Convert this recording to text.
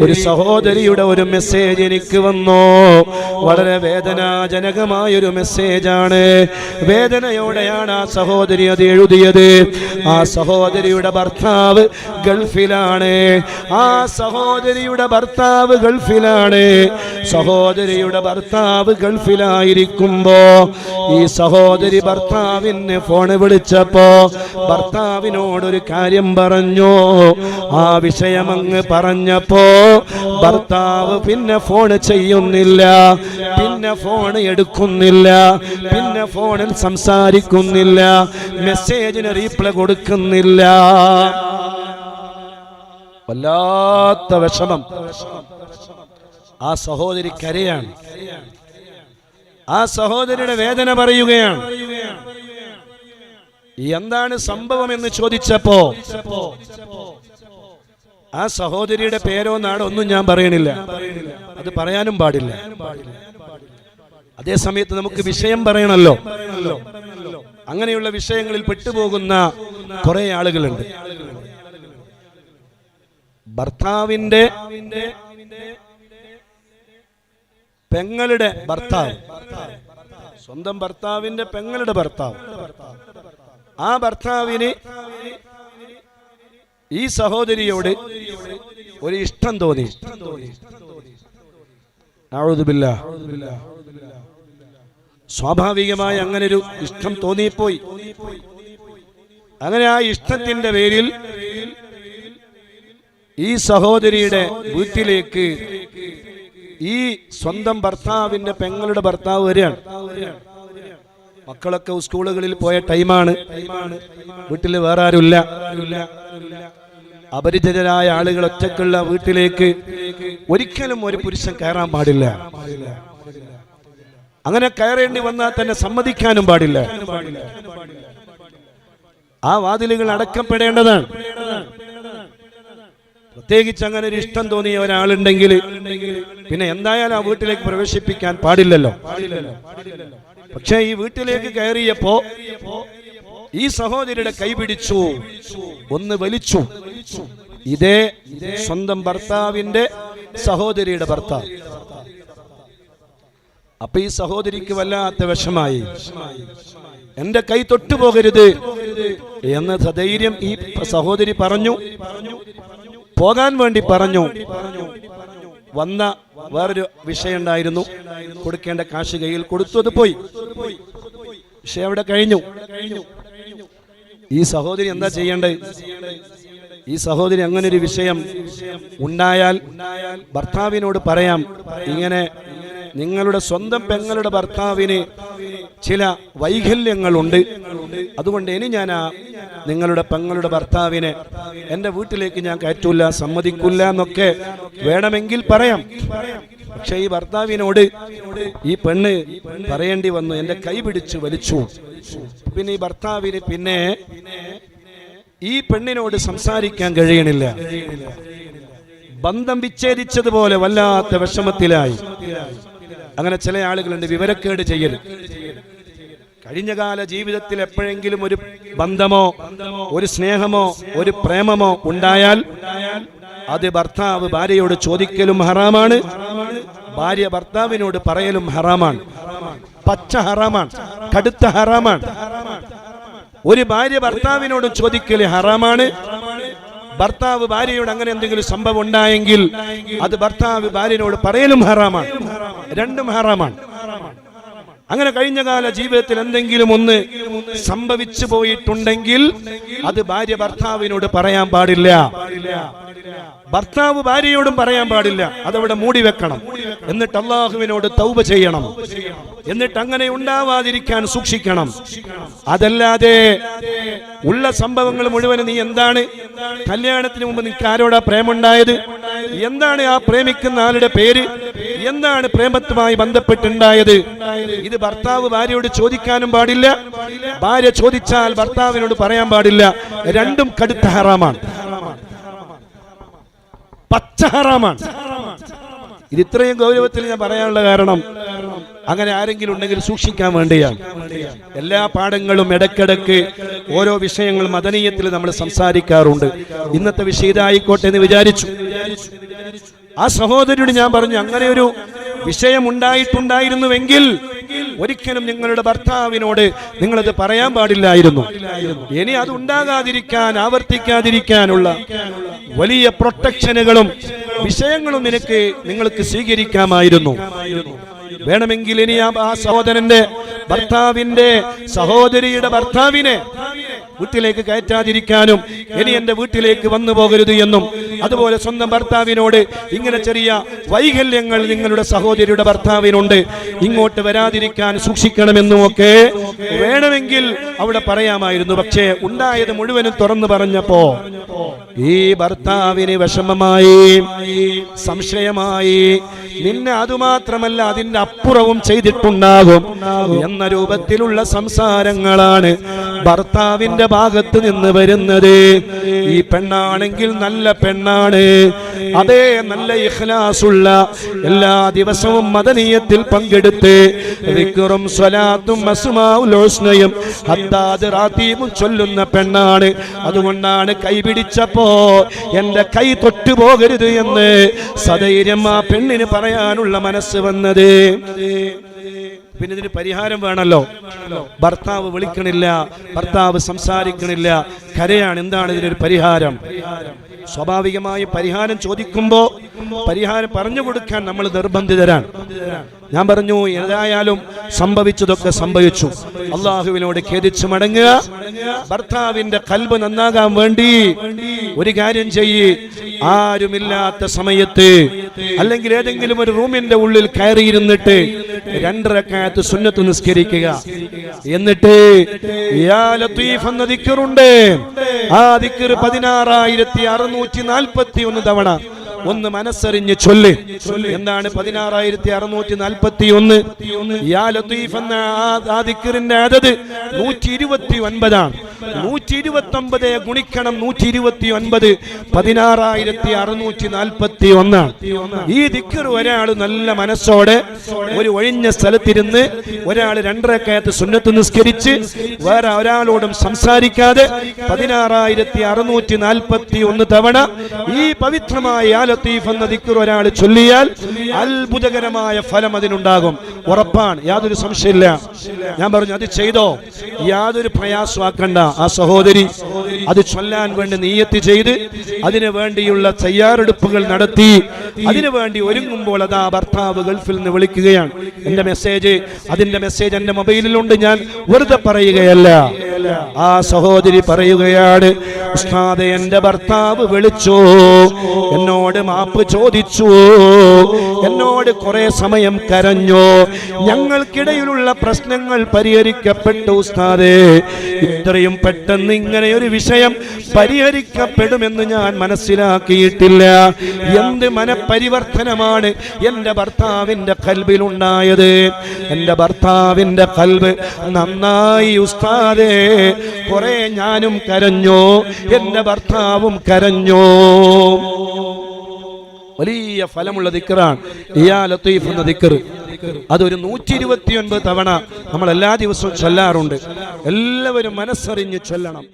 ഒരു സഹോദരിയുടെ ഒരു മെസ്സേജ് എനിക്ക് വന്നു. വളരെ വേദനാജനകമായ ഒരു മെസ്സേജാണ് വേദനയോടെയാണ് ആ സഹോദരി അത് എഴുതിയത്. ആ സഹോദരിയുടെ ഭർത്താവ് ഗൾഫിലാണ്. ആ സഹോദരിയുടെ ഭർത്താവ് ഗൾഫിലാണ്. സഹോദരിയുടെ ഭർത്താവ് ഗൾഫിലായിരിക്കുമ്പോ ഈ സഹോദരി ഭർത്താവിന് ഫോണ് വിളിച്ചപ്പോ ഭർത്താവിനോടൊരു കാര്യം പറഞ്ഞു. ആ വിഷയം അങ്ങ് പറഞ്ഞപ്പോ ഭർത്താവ് പിന്നെ ഫോൺ ചെയ്യുന്നില്ല പിന്നെ ഫോൺ എടുക്കുന്നില്ല പിന്നെ ഫോണിൽ സംസാരിക്കുന്നില്ല മെസ്സേജിന് റീപ്ലൈ കൊടുക്കുന്നില്ല. വല്ലാത്ത വിഷമം. ആ സഹോദരി കരയാണ്. ആ സഹോദരിയുടെ വേദന പറയുകയാണ്. എന്താണ് സംഭവം എന്ന് ചോദിച്ചപ്പോ ആ സഹോദരിയുടെ പേരോ നാടോ ഒന്നും ഞാൻ പറയണില്ല അത് പറയാനും പാടില്ല. അതേ സമയത്ത് നമുക്ക് വിഷയം പറയണല്ലോ. അങ്ങനെയുള്ള വിഷയങ്ങളിൽ പെട്ടുപോകുന്ന കുറെ ആളുകളുണ്ട്. ഭർത്താവിന്റെ പെങ്ങളുടെ ഭർത്താവ് സ്വന്തം ഭർത്താവിന്റെ പെങ്ങളുടെ ഭർത്താവ്. ആ ഭർത്താവിന് ഈ സഹോദരിയോട് ഒരു ഇഷ്ടം തോന്നി. സ്വാഭാവികമായി അങ്ങനെ ഒരു ഇഷ്ടം തോന്നിപ്പോയി. അങ്ങനെ ആ ഇഷ്ടത്തിന്റെ പേരിൽ ഈ സഹോദരിയുടെ വീട്ടിലേക്ക് ഈ സ്വന്തം ഭർത്താവിന്റെ പെങ്ങളുടെ ഭർത്താവ് വരികയാണ്. മക്കളൊക്കെ സ്കൂളുകളിൽ പോയ ടൈമാണ്. വീട്ടിൽ വേറെ ആരുമില്ല അപരിചിതരായ ആളുകൾ ഒറ്റക്കുള്ള വീട്ടിലേക്ക് ഒരിക്കലും ഒരു പുരുഷൻ കയറാൻ പാടില്ല. അങ്ങനെ കയറേണ്ടി വന്നാൽ തന്നെ സമ്മതിക്കാനും പാടില്ല. ആ വാതിലുകൾ അടക്കപ്പെടേണ്ടതാണ്. പ്രത്യേകിച്ച് അങ്ങനെ ഒരു ഇഷ്ടം തോന്നിയ ഒരാളുണ്ടെങ്കിൽ പിന്നെ എന്തായാലും ആ വീട്ടിലേക്ക് പ്രവേശിപ്പിക്കാൻ പാടില്ലല്ലോ. പക്ഷേ ഈ വീട്ടിലേക്ക് കയറിയപ്പോ ഈ സഹോദരിയുടെ കൈപിടിച്ചു ഒന്ന് വലിച്ചു. ഇതേ സ്വന്തം ഭർത്താവിന്റെ സഹോദരിയുടെ ഭർത്താവ്. അപ്പൊ ഈ സഹോദരിക്ക് വല്ലാത്ത വിഷമായി. എന്റെ കൈ തൊട്ടുപോകരുത് എന്ന് സധൈര്യം ഈ സഹോദരി പറഞ്ഞു. പോകാൻ വേണ്ടി പറഞ്ഞു. വന്ന വേറൊരു വിഷയം ഉണ്ടായിരുന്നു കൊടുക്കേണ്ട കാശ് കയ്യിൽ കൊടുത്തു അത് പോയി. വിഷയം അവിടെ കഴിഞ്ഞു. ഈ സഹോദരി എന്താ ചെയ്യേണ്ടത്? ഈ സഹോദരി അങ്ങനെ ഒരു വിഷയം ഉണ്ടായാൽ ഭർത്താവിനോട് പറയാം. ഇങ്ങനെ നിങ്ങളുടെ സ്വന്തം പെങ്ങളുടെ ഭർത്താവിന് ചില വൈകല്യങ്ങളുണ്ട്. അതുകൊണ്ട് ഇനി ഞാൻ ആ നിങ്ങളുടെ പെങ്ങളുടെ ഭർത്താവിനെ എന്റെ വീട്ടിലേക്ക് ഞാൻ കയറ്റൂല സമ്മതിക്കില്ല എന്നൊക്കെ വേണമെങ്കിൽ പറയാം. പക്ഷെ ഈ ഭർത്താവിനോട് ഈ പെണ്ണ് പറയേണ്ടി വന്നു എന്റെ കൈ പിടിച്ച് വലിച്ചു. പിന്നെ ഈ ഭർത്താവിന് പിന്നെ ഈ പെണ്ണിനോട് സംസാരിക്കാൻ കഴിയണില്ല. ബന്ധം വിച്ഛേദിച്ചതുപോലെ വല്ലാത്ത വിഷമത്തിലായി. അങ്ങനെ ചില ആളുകളുണ്ട് വിവരക്കേട് ചെയ്യൽ. കഴിഞ്ഞകാല ജീവിതത്തിൽ എപ്പോഴെങ്കിലും ഒരു ബന്ധമോ ഒരു സ്നേഹമോ ഒരു പ്രേമമോ ഉണ്ടായാൽ അത് ഭർത്താവ് ഭാര്യയോട് ചോദിക്കലും ഹറാമാണ്. ഭാര്യ ഭർത്താവിനോട് പറയലും ഹറാമാണ്. പച്ച ഹറാമാണ് കടുത്ത ഹറാമാണ്. ഒരു ഭാര്യ ഭർത്താവിനോട് ചോദിക്കൽ ഹറാമാണ്. ഭർത്താവ് ഭാര്യയോട് അങ്ങനെ എന്തെങ്കിലും സംഭവം ഉണ്ടായെങ്കിൽ അത് ഭർത്താവ് ഭാര്യനോട് പറയലും ഹറാമാണ്. രണ്ടും ഹറാമാണ്. അങ്ങനെ കഴിഞ്ഞ കാല ജീവിതത്തിൽ എന്തെങ്കിലും ഒന്ന് സംഭവിച്ചു പോയിട്ടുണ്ടെങ്കിൽ അത് ഭാര്യ ഭർത്താവിനോട് പറയാൻ പാടില്ല. ഭർത്താവ് ഭാര്യയോടും പറയാൻ പാടില്ല. അതവിടെ മൂടി വെക്കണം. എന്നിട്ട് അള്ളാഹുവിനോട് തൗബ ചെയ്യണം. എന്നിട്ട് അങ്ങനെ ഉണ്ടാവാതിരിക്കാൻ സൂക്ഷിക്കണം. അതല്ലാതെ ഉള്ള സംഭവങ്ങൾ മുഴുവൻ നീ എന്താണ്? കല്യാണത്തിന് മുമ്പ് നിനക്ക് ആരോടാ പ്രേമുണ്ടായത്? എന്താണ് ആ പ്രേമിക്കുന്ന ആളുടെ പേര്? എന്താണ് പ്രേമത്തുമായി ബന്ധപ്പെട്ടുണ്ടായത്? ഇത് ഭർത്താവ് ഭാര്യയോട് ചോദിക്കാനും പാടില്ല. ഭാര്യ ചോദിച്ചാൽ ഭർത്താവിനോട് പറയാൻ പാടില്ല. രണ്ടും കടുത്ത ഹറാമാണ്. പച്ച ഹറാമാണ്. ഇത് ഇത്രയും ഗൗരവത്തിൽ ഞാൻ പറയാനുള്ള കാരണം അങ്ങനെ ആരെങ്കിലും ഉണ്ടെങ്കിൽ സൂക്ഷിക്കാൻ വേണ്ടിയാണ്. എല്ലാ പാഠങ്ങളും ഇടക്കിടക്ക് ഓരോ വിഷയങ്ങളും മദനീയത്തിൽ നമ്മൾ സംസാരിക്കാറുണ്ട്. ഇന്നത്തെ വിഷയം ഇതായിക്കോട്ടെ എന്ന് വിചാരിച്ചു. ആ സഹോദരിയോട് ഞാൻ പറഞ്ഞു അങ്ങനെ ഒരു വിഷയമുണ്ടായിട്ടുണ്ടായിരുന്നുവെങ്കിൽ ഒരിക്കലും നിങ്ങളുടെ ഭർത്താവിനോട് നിങ്ങളത് പറയാൻ പാടില്ലായിരുന്നു. ഇനി അത് ഉണ്ടാകാതിരിക്കാൻ ആവർത്തിക്കാതിരിക്കാനുള്ള വലിയ പ്രൊട്ടക്ഷനുകളും വിഷയങ്ങളും നിനക്ക് നിങ്ങൾക്ക് സ്വീകരിക്കാമായിരുന്നു. വേണമെങ്കിൽ ഇനി ആ സഹോദരന്റെ ഭർത്താവിന്റെ സഹോദരിയുടെ ഭർത്താവിനെ വീട്ടിലേക്ക് കയറ്റാതിരിക്കാനും ഇനി എന്റെ വീട്ടിലേക്ക് വന്നു പോകരുത് എന്നും അതുപോലെ സ്വന്തം ഭർത്താവിനോട് ഇങ്ങനെ ചെറിയ വൈകല്യങ്ങൾ നിങ്ങളുടെ സഹോദരിയുടെ ഭർത്താവിനുണ്ട്. ഇങ്ങോട്ട് വരാതിരിക്കാൻ സൂക്ഷിക്കണമെന്നും ഒക്കെ വേണമെങ്കിൽ അവിടെ പറയാമായിരുന്നു. പക്ഷേ ഉണ്ടായത് മുഴുവനും തുറന്നു പറഞ്ഞപ്പോ ഈ ഭർത്താവിന് വിഷമമായി സംശയമായി നിന്നെ അതുമാത്രമല്ല അതിന്റെ അപ്പുറവും ചെയ്തിട്ടുണ്ടാകും എന്ന രൂപത്തിലുള്ള സംസാരങ്ങളാണ് ഭർത്താവിന്റെ ഭാഗത്ത് നിന്ന് വരുന്നത്. ഈ പെണ്ണാണെങ്കിൽ നല്ല പെണ്ണാണ്. അതേ നല്ല ഇഖ്ലാസുള്ള എല്ലാ ദിവസവും മദനീയത്തിൽ പങ്കെടുത്ത് വിക്റും സ്വലാത്തും ഹദ്ദാദ് റാത്തീബും ചൊല്ലുന്ന പെണ്ണാണ്. അതുകൊണ്ടാണ് കൈ പിടിച്ചപ്പോ എന്റെ കൈ തൊട്ടു പോകരുത് എന്ന് സധൈര്യം ആ പെണ്ണിന് പറയാനുള്ള മനസ്സ് വന്നത്. പിന്നെ ഇതിന് പരിഹാരം വേണമല്ലോ ഭർത്താവ് വിളിക്കണില്ല ഭർത്താവ് സംസാരിക്കണില്ല. കരയാണ് എന്താണ് ഇതിനൊരു പരിഹാരം? സ്വാഭാവികമായി പരിഹാരം ചോദിക്കുമ്പോ പരിഹാരം പറഞ്ഞു കൊടുക്കാൻ നമ്മൾ നിർബന്ധിതരാണ്. ഞാൻ പറഞ്ഞു ഏതായാലും സംഭവിച്ചതൊക്കെ സംഭവിച്ചു. അള്ളാഹുവിനോട് ഖേദിച്ചു മടങ്ങുക. ഭർത്താവിന്റെ കൽബ് നന്നാകാൻ വേണ്ടി ഒരു കാര്യം ചെയ്യ്. ആരുമില്ലാത്ത സമയത്ത് അല്ലെങ്കിൽ ഏതെങ്കിലും ഒരു റൂമിന്റെ ഉള്ളിൽ കയറിയിരുന്നിട്ട് രണ്ടരക്കാലത്ത് സുന്നത്ത് നിസ്കരിക്കുക. എന്നിട്ട് എന്ന ദിക്കറുണ്ട്. ആ ദിക്കർ പതിനാറായിരത്തി അറുന്നൂറ്റി നാൽപ്പത്തി ഒന്ന് തവണ ഒന്ന് മനസ്സറിഞ്ഞ് ചൊല്ല്. എന്താണ് പതിനാറായിരത്തി അറുന്നൂറ്റി നാൽപ്പത്തി ഒന്ന് യാ ലത്തീഫ് എന്ന ആ- ദിക്കറിന്റെ അതത് നൂറ്റി ഇരുപത്തി ഒൻപതാണ് നൂറ്റി ഇരുപത്തി ഒമ്പത് ഗുണിക്കണം നൂറ്റി ഇരുപത്തി ഒൻപത് പതിനാറായിരത്തി അറുന്നൂറ്റി നാൽപ്പത്തി ഒന്നാണ് ഈ ദിക്കർ ഒരാൾ നല്ല മനസ്സോടെ ഒരു ഒഴിഞ്ഞ സ്ഥലത്തിരുന്ന് ഒരാൾ രണ്ടരക്കയത്ത് സുന്നത്ത് നിസ്കരിച്ച് വേറെ ഒരാളോടും സംസാരിക്കാതെ പതിനാറായിരത്തി അറുന്നൂറ്റി നാൽപ്പത്തി ഒന്ന് തവണ ഈ പവിത്രമായ ലത്തീഫ് എന്ന ദിക്കർ ഒരാൾ ചൊല്ലിയാൽ അത്ഭുതകരമായ ഫലം അതിനുണ്ടാകും. ഉറപ്പാണ്. യാതൊരു സംശയമില്ല. ഞാൻ പറഞ്ഞു അത് ചെയ്തോ? യാതൊരു പ്രയാസമാക്കണ്ട ആ സഹോദരി അത് ചൊല്ലാൻ വേണ്ടി നീയത്ത് ചെയ്ത് അതിനു വേണ്ടിയുള്ള തയ്യാറെടുപ്പുകൾ നടത്തി അതിനു വേണ്ടി ഒരുങ്ങുമ്പോൾ അതാ ഭർത്താവ് ഗൾഫിൽ നിന്ന് വിളിക്കുകയാണ്. എന്റെ മെസ്സേജ് അതിന്റെ മെസ്സേജ് എന്റെ മൊബൈലിലുണ്ട്. ഞാൻ വെറുതെ പറയുകയല്ല. ആ സഹോദരി പറയുകയാണ് ഉസ്താദെ എന്റെ ഭർത്താവ് വിളിച്ചു. എന്നോട് മാപ്പ് ചോദിച്ചു. എന്നോട് കുറെ സമയം കരഞ്ഞു. ഞങ്ങൾക്കിടയിലുള്ള പ്രശ്നങ്ങൾ പരിഹരിക്കപ്പെട്ടു ഉസ്താദേ. ഇത്രയും പെട്ടെന്ന് ഇങ്ങനെ ഒരു വിഷയം പരിഹരിക്കപ്പെടുമെന്ന് ഞാൻ മനസ്സിലാക്കിയിട്ടില്ല. എന്ത് മനപരിവർത്തനമാണ് എന്റെ ഭർത്താവിന്റെ കൽബിലുണ്ടായത് എന്റെ ഭർത്താവിന്റെ കൽബ് നന്നായി ഉസ്താദേ. കുറെ ഞാനും കരഞ്ഞു. എന്റെ ഭർത്താവും കരഞ്ഞോ. വലിയ ഫലമുള്ള ദിക്കറാണ് ഇയാ ലത്തീഫ് എന്ന ദിക്കർ അതൊരു നൂറ്റി ഇരുപത്തിയൊൻപത് തവണ നമ്മൾ എല്ലാ ദിവസവും ചൊല്ലാറുണ്ട്. എല്ലാവരും മനസ്സറിഞ്ഞ് ചൊല്ലണം.